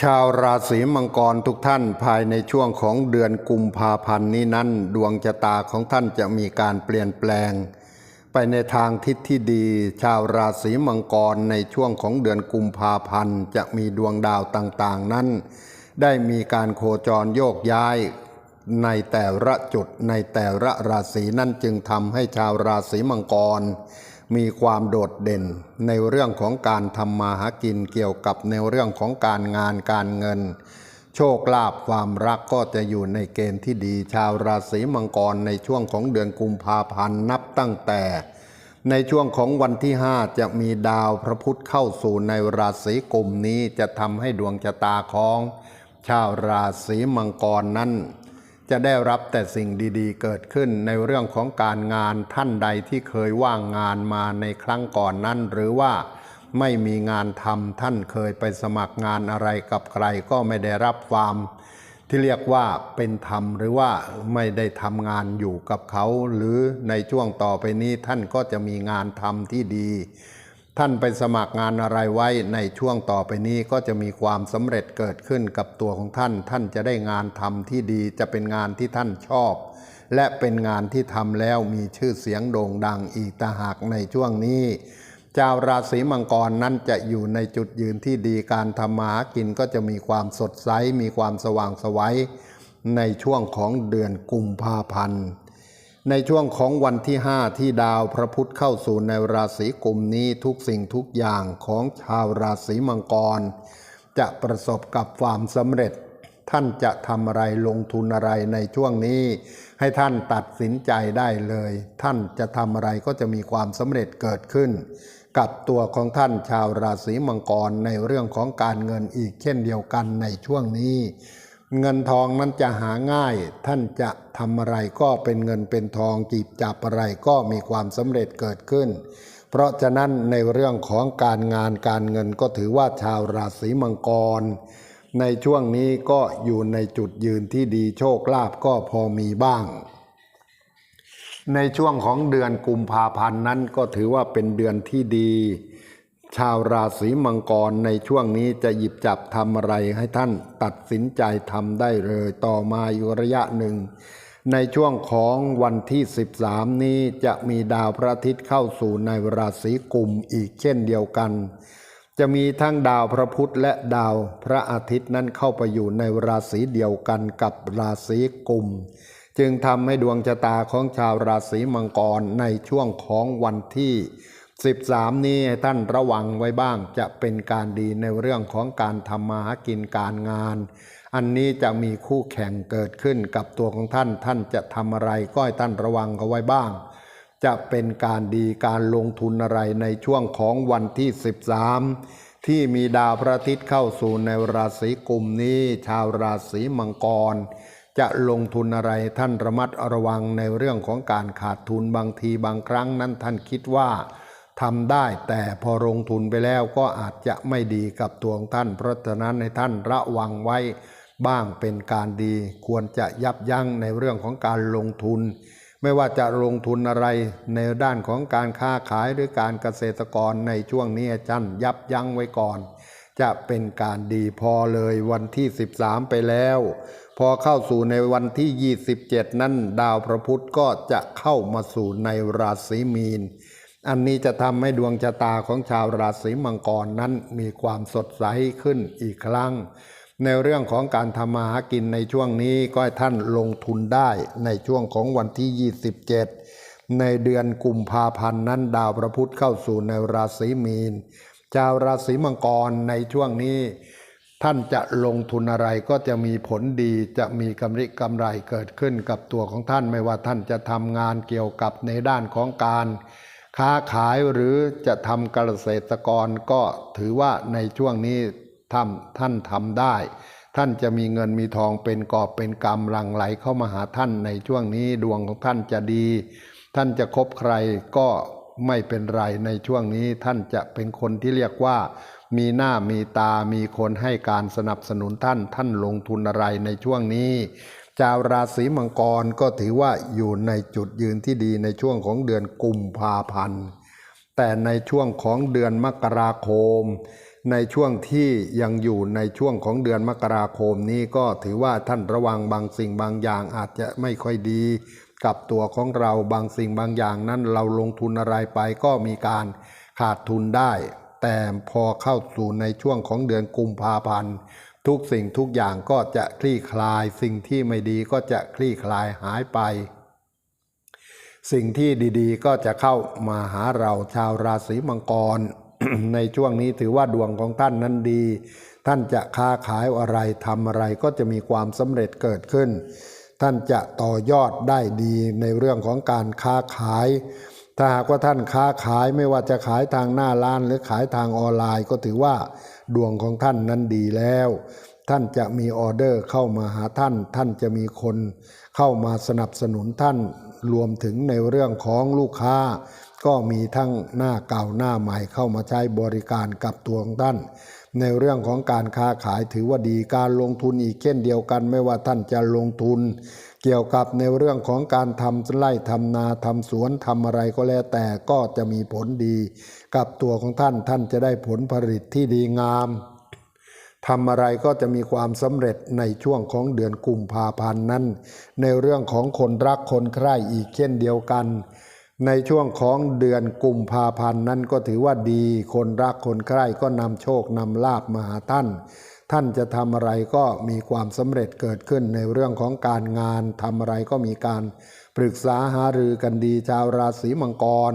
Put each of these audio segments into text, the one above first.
ชาวราศีมังกรทุกท่านภายในช่วงของเดือนกุมภาพันธ์นี้นั้น ดวงชะตาของท่านจะมีการเปลี่ยนแปลง ไปในทางทิศที่ดี ชาวราศีมังกรในช่วงของเดือนกุมภาพันธ์จะมีดวงดาวต่างๆนั้น ได้มีการโคจรโยกย้ายในแต่ละจุดในแต่ละราศีนั่นจึงทำให้ชาวราศีมังกร มีความโดดเด่นในเรื่องของการทำมาหากินเกี่ยวกับในเรื่องของการงานการเงิน โชคลาภความรักก็จะอยู่ในเกณฑ์ที่ดีชาวราศีมังกรในช่วงของเดือนกุมภาพันธ์นับตั้งแต่ ในช่วงของวันที่ 5 จะมีดาวพระพุธเข้าสู่ในราศีกุมนี้จะทำให้ดวงชะตาของ ชาวราศีมังกรนั้น จะได้รับแต่สิ่งดีๆ เกิดขึ้นในเรื่องของการงานท่านใดที่เคยว่างงานมาในครั้งก่อนนั้น หรือว่าไม่มีงานทำท่านเคยไปสมัครงานอะไรกับใครก็ไม่ได้รับความที่เรียกว่าเป็นธรรมหรือว่าไม่ได้ทำงานอยู่กับเขา หรือในช่วงต่อไปนี้ท่านก็จะมีงานทำที่ดี ท่านไปสมัครงานอะไรไว้ในช่วงต่อไปนี้ก็จะมีความสำเร็จเกิดขึ้นกับตัวของท่าน ท่านจะได้งานทำที่ดีจะเป็นงานที่ท่านชอบ และเป็นงานที่ทำแล้วมีชื่อเสียงโด่งดังอีกตาหากในช่วงนี้ชาวราศีมังกรนั้นจะอยู่ในจุดยืนที่ดีการทำมาหากินก็จะมีความสดใสมีความสว่างไสวัยในช่วงของเดือนกุมภาพันธ์ ในช่วงของวันที่ 5 ที่ดาวพระพุธเข้าสู่ในราศีกุมนี้ทุกสิ่งทุกอย่างของชาวราศีมังกร จะประสบกับความสำเร็จ ท่านจะทำอะไรลงทุนอะไรในช่วงนี้ ให้ท่านตัดสินใจได้เลย ท่านจะทำอะไรก็จะมีความสำเร็จเกิดขึ้น กับตัวของท่านชาวราศีมังกรในเรื่องของการเงินอีกเช่นเดียวกันในช่วงนี้ เงินทองนั้นจะหาง่าย ท่านจะทำอะไรก็เป็นเงินเป็นทองจีบจับอะไรก็มีความสำเร็จเกิดขึ้น เพราะฉะนั้นในเรื่องของการงานการเงินก็ถือว่าชาวราศีมังกร ในช่วงนี้ก็อยู่ในจุดยืนที่ดีโชคลาภก็พอมีบ้าง ในช่วงของเดือนกุมภาพันธ์นั้นก็ถือว่าเป็นเดือนที่ดี ชาวราศีมังกรในช่วงนี้จะหยิบจับทำอะไรให้ท่านตัดสินใจทำได้เลยต่อมาอยู่ระยะหนึ่ง ในช่วงของวันที่ 13 นี้จะมีดาวพระอาทิตย์เข้าสู่ในราศีกุมอีกเช่นเดียวกัน จะมีทั้งดาวพระพุธและดาวพระอาทิตย์นั้นเข้าไปอยู่ในราศีเดียวกันกับราศีกุมจึงทำให้ดวงชะตาของชาวราศีมังกรในช่วงของวันที่ 13 นี้ให้ท่านระวังไว้บ้างจะเป็นการดีในเรื่องของการทำมาหากินการงาน อันนี้จะมีคู่แข่งเกิดขึ้นกับตัวของท่าน ท่านจะทำอะไรก็ให้ท่านระวังเอาไว้บ้าง จะเป็นการดีการลงทุนอะไรในช่วงของวันที่ 13 ที่มีดาวพระอาทิตย์เข้าสู่ในราศีกุมนี้ ชาวราศีมังกร จะลงทุนอะไรท่านระมัดระวังในเรื่องของการขาดทุนบางทีบางครั้งนั้นท่านคิดว่า ทำได้แต่พอลงทุนไปแล้วก็อาจจะไม่ดีกับตัวของท่าน เพราะฉะนั้นให้ท่านระวังไว้บ้างเป็นการดี ควรจะยับยั้งในเรื่องของการลงทุน ไม่ว่าจะลงทุนอะไรในด้านของการค้าขายหรือการเกษตรกรในช่วงนี้ท่านยับยั้งไว้ก่อน จะเป็นการดีพอเลยวันที่ 13 ไปแล้ว พอเข้าสู่ในวันที่ 27 นั้นดาวพระพุธก็จะเข้ามาสู่ในราศีมีน อันนี้จะทำให้ดวงชะตาของชาวราศีมังกรนั้นมีความสดใสขึ้นอีกครั้ง ในเรื่องของการทำมาหากินในช่วงนี้ก็ให้ท่านลงทุนได้ในช่วงของวันที่ 27 ในเดือนกุมภาพันธ์นั้นดาวพระพุธเข้าสู่ในราศีมีน ชาวราศีมังกรในช่วงนี้ ท่านจะลงทุนอะไรก็จะมีผลดีจะมีกำไรกำไรเกิดขึ้นกับตัวของท่านไม่ว่าท่านจะทำงานเกี่ยวกับในด้านของการ ค้าขายหรือจะทำเกษตรกรก็ถือว่าในช่วงนี้ทำท่านทำได้ ท่านจะมีเงินมีทองเป็นกอบเป็นกำหลังไหลเข้ามาหาท่านในช่วงนี้ดวงของท่านจะดี ท่านจะคบใครก็ไม่เป็นไรในช่วงนี้ท่านจะเป็นคนที่เรียกว่า มีหน้ามีตามีคนให้การสนับสนุนท่านท่านลงทุนอะไรในช่วงนี้ ชาวราศีมังกรก็ถือว่าอยู่ในจุดยืนที่ดีในช่วงของเดือนกุมภาพันธ์ แต่ในช่วงของเดือนมกราคม ในช่วงที่ยังอยู่ในช่วงของเดือนมกราคมนี้ก็ถือว่าท่านระวังบางสิ่งบางอย่างอาจจะไม่ค่อยดี กับตัวของเราบางสิ่งบางอย่างนั้นเราลงทุนอะไรไปก็มีการขาดทุนได้ แต่พอเข้าสู่ในช่วงของเดือนกุมภาพันธ์ ทุกสิ่งทุกอย่างก็จะคลี่คลาย สิ่งที่ไม่ดีก็จะคลี่คลายหายไป สิ่งที่ดีๆ ก็จะเข้ามาหาเราชาวราศีมังกร ในช่วงนี้ถือว่าดวงของท่านนั้นดี ท่านจะค้าขายอะไรทำอะไรก็จะมีความสำเร็จเกิดขึ้น ท่านจะต่อยอดได้ดีในเรื่องของการค้าขาย ถ้าหากว่าท่านค้าขายไม่ว่าจะขายทางหน้าร้านหรือขายทางออนไลน์ ก็ถือว่าดวงของท่านนั้นดีแล้ว ท่านจะมีออเดอร์เข้ามาหาท่าน ท่านจะมีคนเข้ามาสนับสนุนท่านรวมถึงในเรื่องของลูกค้า ก็มีทั้งหน้าเก่าหน้าใหม่เข้ามาใช้บริการกับตัวของท่าน ในเรื่องของการค้าขายถือว่าดีการลงทุนอีกเช่นเดียวกัน ไม่ว่าท่านจะลงทุน เกี่ยวกับในเรื่องของการทำไร่ทำนาทำสวนทำอะไรก็แล้วแต่ก็จะมีผลดี กับตัวของท่านท่านจะได้ผลผลิตที่ดีงามทำอะไรก็จะมีความสำเร็จในช่วงของเดือนกุมภาพันธ์นั้น ในเรื่องของคนรักคนใคร่อีกเช่นเดียวกัน ในช่วงของเดือนกุมภาพันธ์นั้นก็ถือว่าดี คนรักคนใคร่ก็นำโชคนำลาบมาหาท่าน ท่านจะทำอะไรก็มีความสำเร็จเกิดขึ้นในเรื่องของการงานทำอะไรก็มีการปรึกษาหารือกันดีชาวราศีมังกร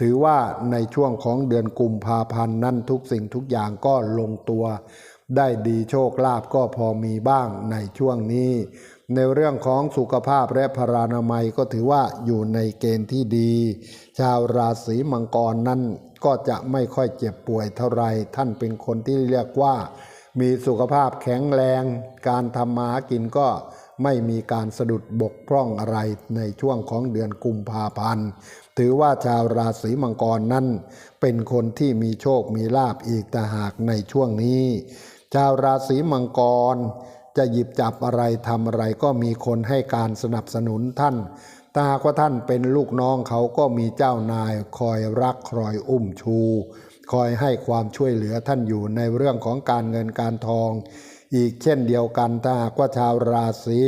ถือว่าในช่วงของเดือนกุมภาพันธ์นั้นทุกสิ่งทุกอย่างก็ลงตัว ได้ดีโชคลาภก็พอมีบ้างในช่วงนี้ ในเรื่องของสุขภาพและพรานามัยก็ถือว่าอยู่ในเกณฑ์ที่ดี ชาวราศีมังกรนั้นก็จะไม่ค่อยเจ็บป่วยเท่าไรท่านเป็นคนที่เรียกว่า มีสุขภาพแข็งแรง การทำมาหากินก็ไม่มีการสะดุดบกพร่องอะไรในช่วงของเดือนกุมภาพันธ์ ถือว่าชาวราศีมังกรนั้น เป็นคนที่มีโชคมีลาบอีกแต่หากในช่วงนี้ ชาวราศีมังกร จะหยิบจับอะไรทำอะไรก็มีคนให้การสนับสนุนท่านถ้าหากว่าท่านเป็นลูกน้องเขาก็มีเจ้านายคอยรักคอยอุ้มชู คอยให้ความช่วยเหลือท่านอยู่ในเรื่องของการเงินการทอง อีกเช่นเดียวกันถ้าหากว่าชาวราศี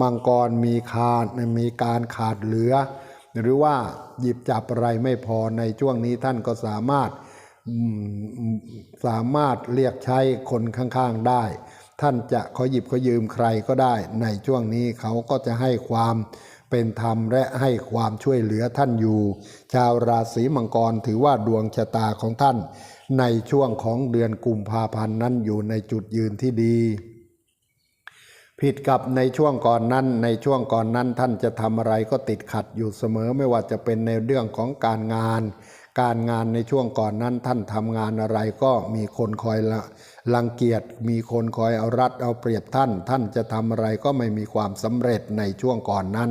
มังกรมีขาดมีการขาดเหลือ หรือว่าหยิบจับอะไรไม่พอในช่วงนี้ท่านก็สามารถสามารถเรียกใช้คนข้างๆได้ ท่านจะขอหยิบขอยืมใครก็ได้ ในช่วงนี้เขาก็จะให้ความ เป็นธรรมและให้ความช่วยเหลือท่านอยู่ ชาวราศีมังกรถือว่าดวงชะตาของท่าน ในช่วงของเดือนกุมภาพันธ์นั้นอยู่ในจุดยืนที่ดี ผิดกับในช่วงก่อนนั้น ในช่วงก่อนนั้นท่านจะทำอะไรก็ติดขัดอยู่เสมอไม่ว่าจะเป็นในเรื่องของการงาน การงานในช่วงก่อนนั้นท่านทำงานอะไรก็มีคนคอยละ รังเกียจมีคนคอยเอารัดเอาเปรียบท่าน ท่านจะทำอะไรก็ไม่มีความสำเร็จในช่วงก่อนนั้น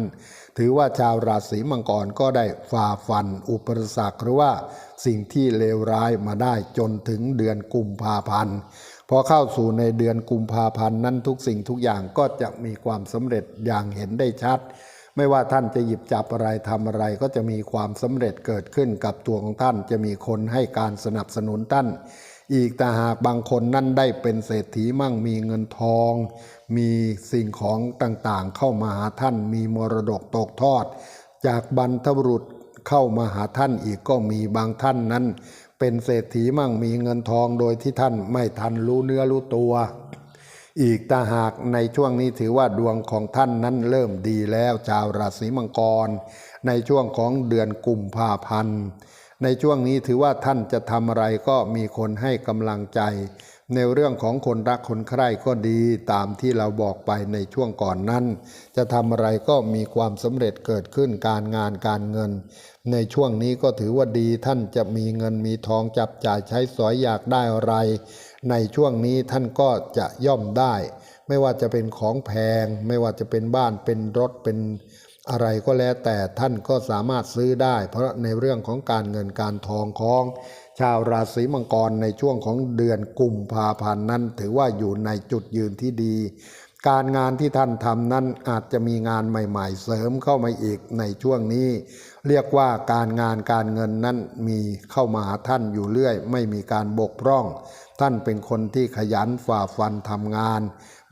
ถือว่าชาวราศีมังกรก็ได้ฝ่าฟันอุปสรรคหรือว่าสิ่งที่เลวร้ายมาได้จนถึงเดือนกุมภาพันธ์พอเข้าสู่ในเดือนกุมภาพันธ์นั้นทุกสิ่งทุกอย่างก็จะมีความสำเร็จอย่างเห็นได้ชัดไม่ว่าท่านจะหยิบจับอะไรทำอะไรก็จะมีความสำเร็จเกิดขึ้นกับตัวของท่าน จะมีคนให้การสนับสนุนท่าน อีกแต่หากบางคนนั่นได้เป็นเศรษฐีมั่งมีเงินทอง มีสิ่งของต่างๆ เข้ามาหาท่านมีมรดกตกทอด จากบรรพบุรุษเข้ามาหาท่านอีกก็มีบางท่านนั้น เป็นเศรษฐีมั่งมีเงินทองโดยที่ท่านไม่ทันรู้เนื้อรู้ตัว อีกแต่หากในช่วงนี้ถือว่าดวงของท่านนั้นเริ่มดีแล้วชาวราศีมังกร ในช่วงของเดือนกุมภาพันธ์ ในช่วงนี้ถือว่าท่านจะทำอะไรก็มีคนให้กำลังใจ ในเรื่องของคนรักคนใคร่ก็ดีตามที่เราบอกไปในช่วงก่อนนั้น จะทำอะไรก็มีความสำเร็จเกิดขึ้นการงานการเงิน ในช่วงนี้ก็ถือว่าดีท่านจะมีเงินมีทองจับจ่ายใช้สอยอยากได้อะไร ในช่วงนี้ท่านก็จะย่อมได้ ไม่ว่าจะเป็นของแพง ไม่ว่าจะเป็นบ้านเป็นรถเป็น อะไรก็แล้วแต่ท่านก็สามารถซื้อได้ เพราะในเรื่องของการเงินการทองของชาวราศีมังกรในช่วงของเดือนกุมภาพันธ์นั้น ถือว่าอยู่ในจุดยืนที่ดี การงานที่ท่านทำนั้นอาจจะมีงานใหม่ ๆ เสริมเข้ามาอีกในช่วงนี้ เรียกว่าการงานการเงินนั้นมีเข้ามาหาท่านอยู่เรื่อย ไม่มีการบกพร่อง ท่านเป็นคนที่ขยันฝ่าฟันทำงาน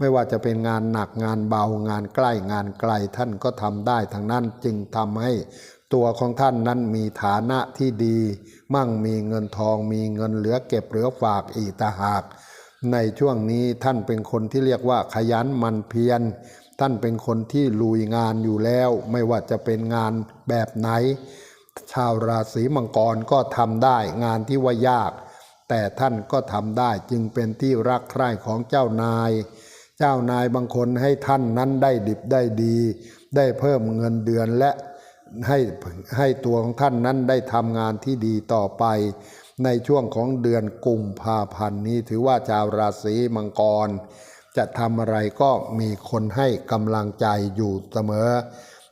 ไม่ว่าจะเป็นงานหนักงานเบางานใกล้งานไกลท่านก็ทำได้ทั้งนั้นจึงทำให้ตัวของท่านนั้นมีฐานะที่ดี มั่งมีเงินทองมีเงินเหลือเก็บเหลือฝากอีกต่าหาก ในช่วงนี้ท่านเป็นคนที่เรียกว่าขยันมันเพียรท่านเป็นคนที่ลุยงานอยู่แล้ว ไม่ว่าจะเป็นงานแบบไหน ชาวราศีมังกรก็ทำได้งานที่ว่ายาก แต่ท่านก็ทำได้จึงเป็นที่รักใคร่ของเจ้านาย เจ้านายบางคนให้ท่านนั้นได้ดิบได้ดี ได้เพิ่มเงินเดือนและให้ให้ตัวของท่านนั้นได้ทำงานที่ดีต่อไป ในช่วงของเดือนกุมภาพันธ์นี้ถือว่าชาวราศีมังกร จะทำอะไรก็มีคนให้กำลังใจอยู่เสมอ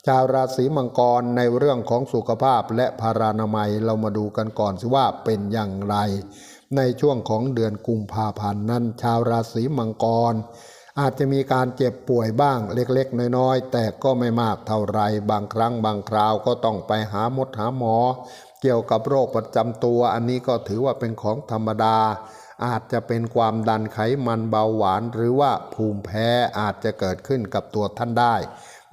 ชาวราศีมังกรในเรื่องของสุขภาพและพารานามัยเรามาดูกันก่อนสิว่าเป็นอย่างไร ในช่วงของเดือนกุมภาพันธ์นั้น ชาวราศีมังกร อาจจะมีการเจ็บป่วยบ้างเล็กๆ น้อยๆ แต่ก็ไม่มากเท่าไรบางครั้งบางคราวก็ต้องไปหาหมดหาหมอ เกี่ยวกับโรคประจำตัว อันนี้ก็ถือว่าเป็นของธรรมดา อาจจะเป็นความดันไขมันเบาหวาน หรือว่าภูมิแพ้อาจจะเกิดขึ้นกับตัวท่านได้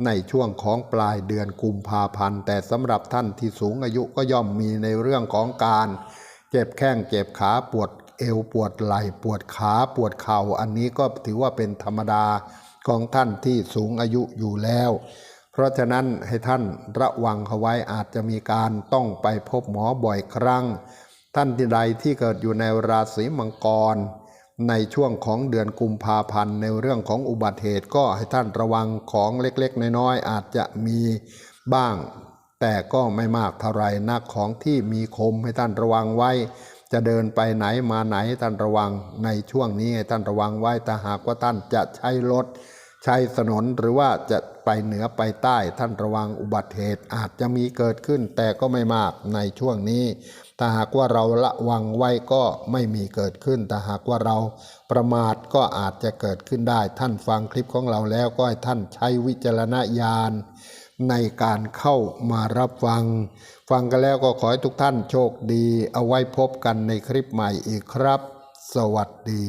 ในช่วงของปลายเดือนกุมภาพันธ์ แต่สำหรับท่านที่สูงอายุก็ย่อมมีในเรื่องของการ เจ็บแข้งเจ็บขาปวด เอวปวดไหล่ปวดขาปวดเข่า อันนี้ก็ถือว่าเป็นธรรมดาของท่านที่สูงอายุอยู่แล้ว เพราะฉะนั้นให้ท่านระวังเขาไว้อาจจะมีการต้องไปพบหมอบ่อยครั้ง ท่านที่ใดที่เกิดอยู่ในราศีมังกร ในช่วงของเดือนกุมภาพันธ์ในเรื่องของอุบัติเหตุก็ให้ท่านระวังของเล็กๆ น้อยๆอาจจะมีบ้างแต่ก็ไม่มากเท่าไหรนักของที่มีคมให้ท่านระวังไว้ จะเดินไปไหนมาไหนท่านระวังในช่วงนี้ท่านระวังไว้แต่หากว่าท่านจะใช้รถใช้ถนนหรือว่าจะไปเหนือไปใต้ท่านระวังอุบัติเหตุอาจจะมีเกิดขึ้นแต่ก็ไม่มากในช่วงนี้ ถ้าหากว่าเราละวังไว้ก็ไม่มีเกิดขึ้นแต่หากว่าเราประมาทก็อาจจะเกิดขึ้นได้ ท่านฟังคลิปของเราแล้วก็ให้ท่านใช้วิจารณญาณ ในการเข้ามารับฟัง ฟังกันแล้วก็ขอให้ทุกท่านโชคดี เอาไว้พบกันในคลิปใหม่อีกครับ สวัสดี